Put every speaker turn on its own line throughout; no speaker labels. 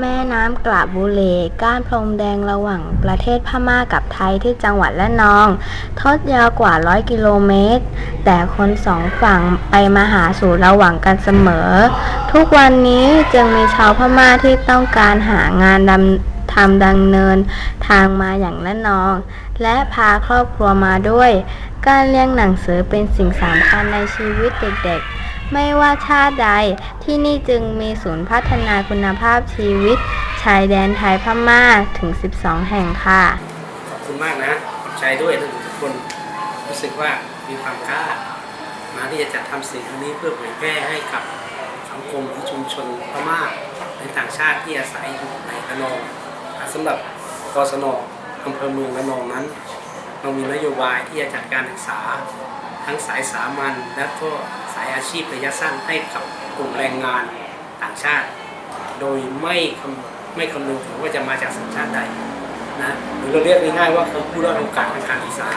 แม่น้ำกระบุเรก้านพรมแดงระหว่างประเทศพม่ากับไทยที่จังหวัดละนอง ทอดยาวกว่าร้อยกิโลเมตร แต่คนสองฝั่งไปมาหาสู่ระหว่างกันเสมอ ทุกวันนี้จึงมีชาวพม่าที่ต้องการหางานดำทำดังเนินทางมาอย่างละนอง และพาครอบครัวมาด้วย การเรียนหนังสือเป็นสิ่งสำคัญในชีวิตเด็กๆ ไม่ว่าชาติใดที่นี่จึงมีศูนย์พัฒนาคุณภาพชีวิต ชายแดนไทยพม่าถึง 12 แห่งค่ะ
ขอบคุณมากนะขอบใจด้วยทุกคนรู้สึกว่ามีความกล้า มาที่จะจัดทำสิ่งนี้เพื่อเผยแพร่ให้กับสังคมที่ชุมชนพม่าในต่างชาติที่อาศัยอยู่ในระนองสำหรับกศนอำเภอเมืองระนองนั้น เรามีนโยบายที่จะจัดการศึกษา ทั้งสายสามัญและก็สายอาชีพระยะสั้นให้กับกลุ่มแรงงานต่างชาติ โดยไม่คำไม่คำนึงถึงว่าจะมาจากสัญชาติใดนะหรือเราเรียกง่ายๆว่าเขาผู้ด้อยโอกาสทางการศึกษา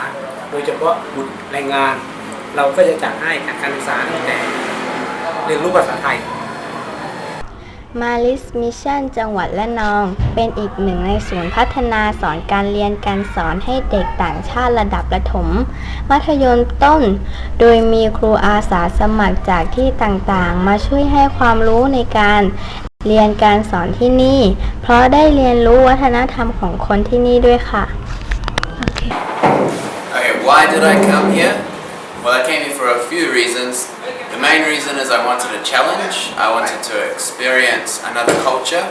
โดยเฉพาะบุตรแรงงาน เราก็จะจัดให้จากการศึกษาตั้งแต่เรียนรู้ภาษาไทย
มาลิสมิชชั่นจังหวัดละนอง เป็นอีกหนึ่งในศูนย์พัฒนาสอนการเรียนการสอนให้เด็กต่างชาติระดับประถม มัธยมต้น โดยมีครูอาสาสมัครจากที่ต่างๆ มาช่วยให้ความรู้ในการเรียนการสอนที่นี่ เพราะได้เรียนรู้วัฒนธรรมของคนที่นี่ด้วยค่ะ
Okay, why did I come here? Well, I came here for a few reasons. The main reason is I wanted a challenge. I wanted to experience another culture.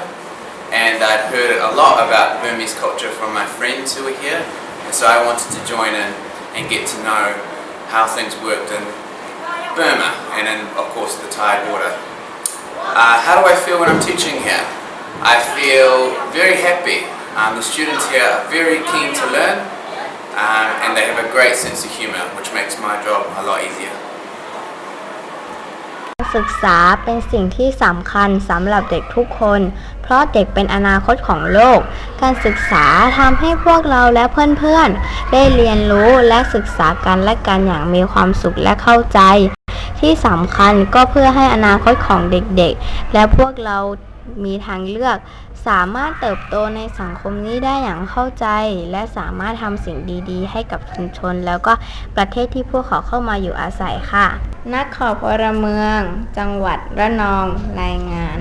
And I'd heard a lot about Burmese culture from my friends who were here. And so I wanted to join in and get to know how things worked in Burma and in, of course, the Thai border. Uh, how do I feel when I'm teaching here? I feel very happy. Um, the students here are very keen to learn um, and they have a great sense of humour, which makes my job a lot easier.
การศึกษาเป็นสิ่งที่สำคัญสำหรับเด็กทุกคน เพราะเด็กเป็นอนาคตของโลก การศึกษาทำให้พวกเราและเพื่อนๆ ได้เรียนรู้และศึกษากันและกันอย่างมีความสุขและเข้าใจ ที่สำคัญก็เพื่อให้อนาคตของเด็กๆ และพวกเรา มีทางเลือก สามารถเติบโตในสังคมนี้ได้อย่างเข้าใจ และสามารถทำสิ่งดีๆ ให้กับชุมชน แล้วก็ประเทศที่พวกเขาเข้ามาอยู่อาศัยค่ะ นักข่าวพลเมือง จังหวัดระนองรายงาน